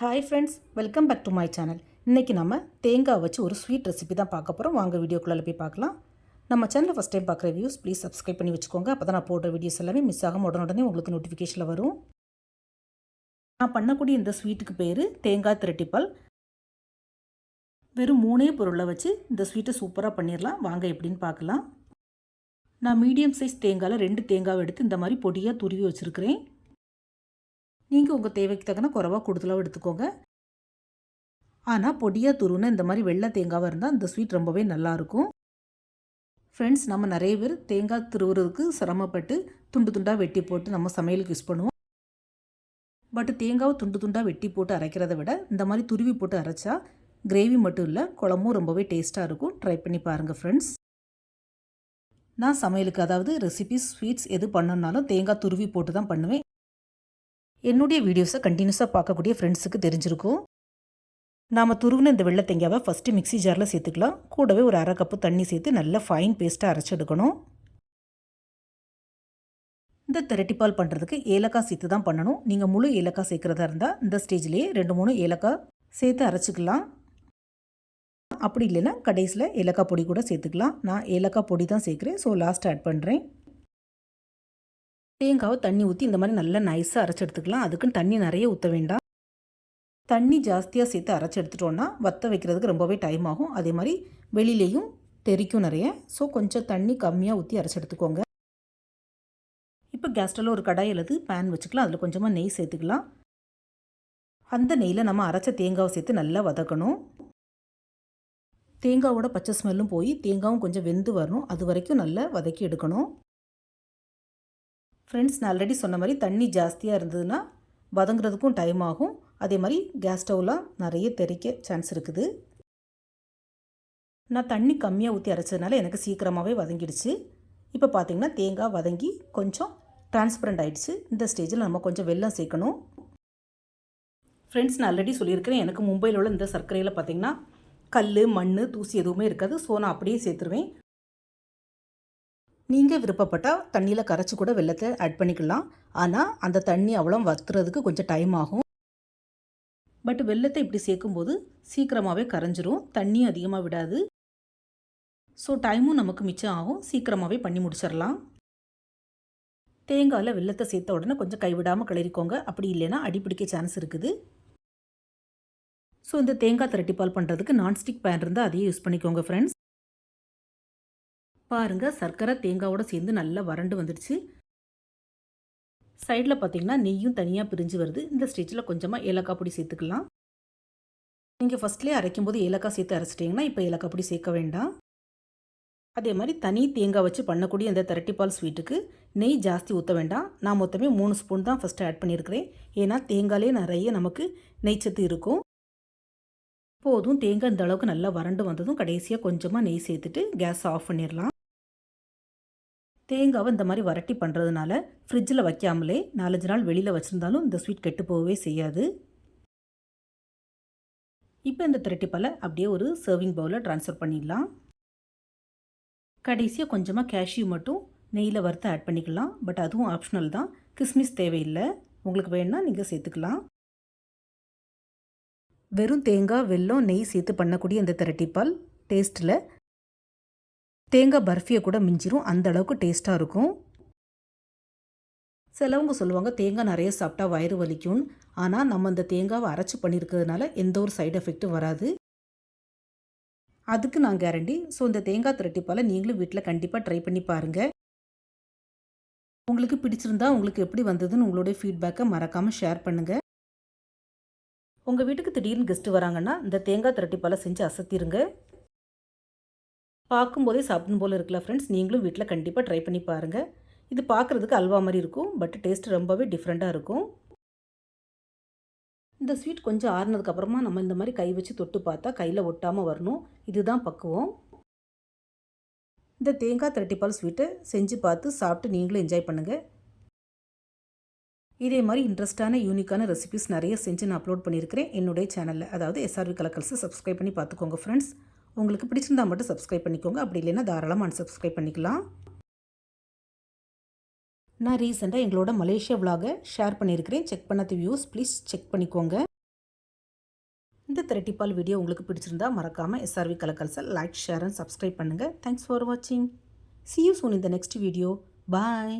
Hi friends welcome back to my channel இன்றைக்கி நம்ம தேங்காய் வச்சு ஒரு ஸ்வீட் ரெசிபி தான் பார்க்க போகிறோம் வாங்க வீடியோக்குள்ளே போய் பார்க்கலாம். நம்ம சேனலில் ஃபஸ்ட் டைம் பார்க்குற வியூஸ் ப்ளீஸ் சப்ஸ்கிரைப் பண்ணி வச்சுக்கோங்க. அப்போ தான் நான் போடுற வீடியோஸ் எல்லாமே மிஸ் ஆகும் உடனே உங்களுக்கு நோட்டிஃபிகேஷனில் வரும். நான் பண்ணக்கூடிய இந்த ஸ்வீட்டுக்கு பேர் தேங்காய் திரட்டிப்பால் வெறும் மூணே பொருளை வச்சு இந்த ஸ்வீட்டை சூப்பராக பண்ணிடலாம் வாங்க எப்படின்னு பார்க்கலாம். நான் மீடியம் சைஸ் தேங்காயில் ரெண்டு தேங்காவை எடுத்து இந்த மாதிரி பொடியாக துருவி வச்சுருக்கிறேன். நீங்கள் உங்கள் தேவைக்கு தக்கன குறவாக கூடுதலாக எடுத்துக்கோங்க. ஆனால் பொடியாக துருன்னு இந்த மாதிரி வெள்ளை தேங்காவாக இருந்தால் இந்த ஸ்வீட் ரொம்பவே நல்லாயிருக்கும் ஃப்ரெண்ட்ஸ் நம்ம நிறைய பேர் தேங்காய் துருவுறதுக்கு சிரமப்பட்டு துண்டு துண்டாக வெட்டி போட்டு நம்ம சமையலுக்கு யூஸ் பண்ணுவோம். பட் தேங்காவை துண்டு துண்டாக வெட்டி போட்டு அரைக்கிறத விட இந்த மாதிரி துருவி போட்டு அரைச்சா கிரேவி மட்டும் இல்லை குழம்பும் ரொம்பவே டேஸ்ட்டாக இருக்கும். ட்ரை பண்ணி பாருங்கள் ஃப்ரெண்ட்ஸ் நான் சமையலுக்கு அதாவது ரெசிபிஸ் ஸ்வீட்ஸ் எது பண்ணணுன்னாலும் தேங்காய் துருவி போட்டு தான் பண்ணுவேன். என்னுடைய வீடியோஸை கண்டினியூஸாக பார்க்கக்கூடிய ஃப்ரெண்ட்ஸுக்கு தெரிஞ்சிருக்கும். நாம் துருவின இந்த வெள்ளை தேங்காவை ஃபஸ்ட்டு மிக்சி ஜாரில் சேர்த்துக்கலாம். கூடவே ஒரு அரை கப்பு தண்ணி சேர்த்து நல்லா ஃபைன் பேஸ்ட்டாக அரைச்சி எடுக்கணும். இந்த திரட்டிப்பால் பண்ணுறதுக்கு ஏலக்காய் சேர்த்து தான் பண்ணணும். நீங்கள் முழு ஏலக்காய் சேர்க்குறதா இருந்தால் இந்த ஸ்டேஜ்லேயே ரெண்டு மூணு ஏலக்காய் சேர்த்து அரைச்சிக்கலாம். அப்படி இல்லைன்னா கடைசியில் ஏலக்காய் பொடி கூட சேர்த்துக்கலாம். நான் ஏலக்காய் பொடி தான் சேர்க்குறேன். ஸோ லாஸ்ட் ஆட் பண்ணுறேன் தேங்காவை தண்ணி ஊற்றி இந்த மாதிரி நல்லா நைஸாக அரைச்சி எடுத்துக்கலாம் அதுக்குன்னு தண்ணி நிறைய ஊற்ற வேண்டாம். தண்ணி ஜாஸ்தியாக சேர்த்து அரைச்சி எடுத்துட்டோன்னா வற்ற வைக்கிறதுக்கு ரொம்பவே டைம் ஆகும். அதே மாதிரி வெளியிலையும் தெரிக்கும் நிறைய. ஸோ கொஞ்சம் தண்ணி கம்மியாக ஊற்றி அரைச்சி எடுத்துக்கோங்க. இப்போ கேஸ்டில் ஒரு கடாய் அல்லது பேன் வச்சுக்கலாம். அதில் கொஞ்சமாக நெய் சேர்த்துக்கலாம். அந்த நெய்யில் நம்ம அரைச்ச தேங்காவை சேர்த்து நல்லா வதக்கணும். தேங்காவோட பச்சை ஸ்மெல்லும் போய் தேங்காவும் கொஞ்சம் வெந்து வரணும். அது வரைக்கும் நல்லா வதக்கி எடுக்கணும். ஃப்ரெண்ட்ஸ் நான் ஆல்ரெடி சொன்ன மாதிரி தண்ணி ஜாஸ்தியாக இருந்ததுன்னா வதங்குறதுக்கும் டைம் ஆகும். அதே மாதிரி கேஸ் ஸ்டவ்லாம் நிறைய தெறிக்க சான்ஸ் இருக்குது. நான் தண்ணி கம்மியாக ஊற்றி அரைச்சதுனால எனக்கு சீக்கிரமாகவே வதங்கிடுச்சு. இப்போ பார்த்திங்கன்னா தேங்காய் வதங்கி கொஞ்சம் டிரான்ஸ்பரண்ட் ஆகிடுச்சு இந்த ஸ்டேஜில் நம்ம கொஞ்சம் வெள்ளம் சேர்க்கணும். ஃப்ரெண்ட்ஸ் நான் ஆல்ரெடி சொல்லியிருக்கிறேன். எனக்கு மும்பையில் உள்ள இந்த சர்க்கரையில் பார்த்திங்கன்னா கல் மண் தூசி எதுவுமே இருக்காது. ஸோ நான் அப்படியே சேர்த்துருவேன். நீங்கள் விருப்பப்பட்டால் தண்ணியில் கரைச்சி கூட வெள்ளத்தை ஆட் பண்ணிக்கலாம். ஆனால் அந்த தண்ணி அவ்வளோ வத்துறதுக்கு கொஞ்சம் டைம் ஆகும். பட் வெள்ளத்தை இப்படி சேர்க்கும்போது சீக்கிரமாகவே கரைஞ்சிரும். தண்ணியும் அதிகமாக விடாது. ஸோ டைமும் நமக்கு மிச்சம் ஆகும். சீக்கிரமாகவே பண்ணி முடிச்சிடலாம். தேங்காயில் வெள்ளத்தை சேர்த்த உடனே கொஞ்சம் கைவிடாமல் கிளறிக்கோங்க. அப்படி இல்லைன்னா அடிப்பிடிக்க சான்ஸ் இருக்குது. ஸோ இந்த தேங்காய் திரட்டிப்பால் பண்ணுறதுக்கு நான்ஸ்டிக் பேன் இருந்தால் அதையே யூஸ் பண்ணிக்கோங்க ஃப்ரெண்ட்ஸ் பாருங்கள் சர்க்கரை தேங்காவோட சேர்ந்து நல்லா வறண்டு வந்துடுச்சு. சைடில் பார்த்தீங்கன்னா நெய்யும் தனியாக பிரிஞ்சு வருது. இந்த ஸ்டேஜில் கொஞ்சமாக ஏலக்காய் பொடி சேர்த்துக்கலாம். நீங்கள் ஃபஸ்ட்லேயே அரைக்கும் போது ஏலக்காய் சேர்த்து அரைச்சிட்டிங்கன்னா இப்போ ஏலக்காய் பொடி சேர்க்க வேண்டாம். அதே மாதிரி தனி தேங்காய் வச்சு பண்ணக்கூடிய இந்த திரட்டிப்பால் ஸ்வீட்டுக்கு நெய் ஜாஸ்தி ஊற்ற வேண்டாம். நான் மொத்தமே மூணு ஸ்பூன் தான் ஃபஸ்ட்டு ஆட் பண்ணியிருக்கிறேன். ஏன்னா தேங்காயிலே நிறைய நமக்கு நெய் சத்து இருக்கும். போதும் தேங்காய் இந்த அளவுக்கு நல்லா வறண்டு வந்ததும் கடைசியாக கொஞ்சமாக நெய் சேர்த்துட்டு கேஸ் ஆஃப் பண்ணிடலாம் தேங்காவை இந்த மாதிரி வரட்டி பண்ணுறதுனால ஃப்ரிட்ஜில் வைக்காமலே நாலஞ்சு நாள் வெளியில் வச்சுருந்தாலும் இந்த ஸ்வீட் கெட்டு போகவே செய்யாது. இப்போ இந்த திரட்டிப்பாலை அப்படியே ஒரு சர்விங் பவுலில் ட்ரான்ஸ்ஃபர் பண்ணிடலாம். கடைசியாக கொஞ்சமாக கேஷ்யூ மட்டும் நெய்யில் வறுத்து ஆட் பண்ணிக்கலாம். பட் அதுவும் ஆப்ஷனல் தான். கிஸ்மிஸ் தேவையில்லை. உங்களுக்கு வேணால் நீங்கள் சேர்த்துக்கலாம். வெறும் தேங்காய் வெல்லம் நெய் சேர்த்து பண்ணக்கூடிய இந்த திரட்டிப்பால் டேஸ்ட்டில் தேங்காய் பர்ஃபியை கூட மிஞ்சிரும். அந்த அளவுக்கு டேஸ்ட்டாக இருக்கும். சிலவங்க சொல்லுவாங்க தேங்காய் நிறைய சாப்பிட்டா வயிறு வலிக்கும்னு ஆனால் நம்ம இந்த தேங்காவை அரைச்சி பண்ணியிருக்கிறதுனால எந்த ஒரு சைடு எஃபெக்ட்டும் வராது. அதுக்கு நான் கேரண்டி ஸோ இந்த தேங்காய் திரட்டிப்பால் நீங்களும் வீட்டில் கண்டிப்பாக ட்ரை பண்ணி பாருங்கள் உங்களுக்கு பிடிச்சிருந்தா உங்களுக்கு எப்படி வந்ததுன்னு உங்களுடைய ஃபீட்பேக்கை மறக்காமல் ஷேர் பண்ணுங்கள் உங்கள் வீட்டுக்கு திடீர்னு கெஸ்ட்டு வராங்கன்னா இந்த தேங்காய் திரட்டிப்பால் செஞ்சு அசத்திருங்க. பார்க்கும்போதே சாப்பிடும் போல் இருக்கல ஃப்ரெண்ட்ஸ் நீங்களும் வீட்டில் கண்டிப்பாக ட்ரை பண்ணி பாருங்கள் இது பார்க்குறதுக்கு அல்வா மாதிரி இருக்கும். பட் டேஸ்ட் ரொம்பவே டிஃப்ரெண்ட்டாக இருக்கும். இந்த ஸ்வீட் கொஞ்சம் ஆறுனதுக்கப்புறமா நம்ம இந்த மாதிரி கை வச்சு தொட்டு பார்த்தா கையில் ஒட்டாமல் வரணும். இதுதான் பக்குவம். இந்த தேங்காய் திரட்டிப்பால் ஸ்வீட்டை செஞ்சு பார்த்து சாப்பிட்டு நீங்களும் என்ஜாய் பண்ணுங்கள் இதே மாதிரி இன்ட்ரெஸ்டான யூனிக்கான ரெசிபிஸ் நிறைய செஞ்சு நான் அப்லோட் பண்ணியிருக்கிறேன். என்னுடைய சேனலில் அதாவது எஸ்ஆர்வி கலக்கல்ஸை சப்ஸ்கிரைப் பண்ணி பார்த்துக்கோங்க ஃப்ரெண்ட்ஸ் உங்களுக்கு பிடிச்சிருந்தா மட்டும் சப்ஸ்கிரைப் பண்ணிக்கோங்க. அப்படி இல்லைன்னா தாராளமாக அன்சப்ஸ்கிரைப் பண்ணிக்கலாம். நான் ரீசெண்டாக எங்களோட மலேசியா விலாகை ஷேர் பண்ணியிருக்கிறேன். செக் பண்ணாத வியூஸ் ப்ளீஸ் செக் பண்ணிக்கோங்க. இந்த திரட்டிப்பால் வீடியோ உங்களுக்கு பிடிச்சிருந்தா மறக்காமல் எஸ்ஆர்வி கலக்கல்ஸை லைக் ஷேர் அண்ட் சப்ஸ்கிரைப் பண்ணுங்கள் தேங்க்ஸ் ஃபார் வாட்சிங் சி யூ சூன் இந்த நெக்ஸ்ட் வீடியோ பாய்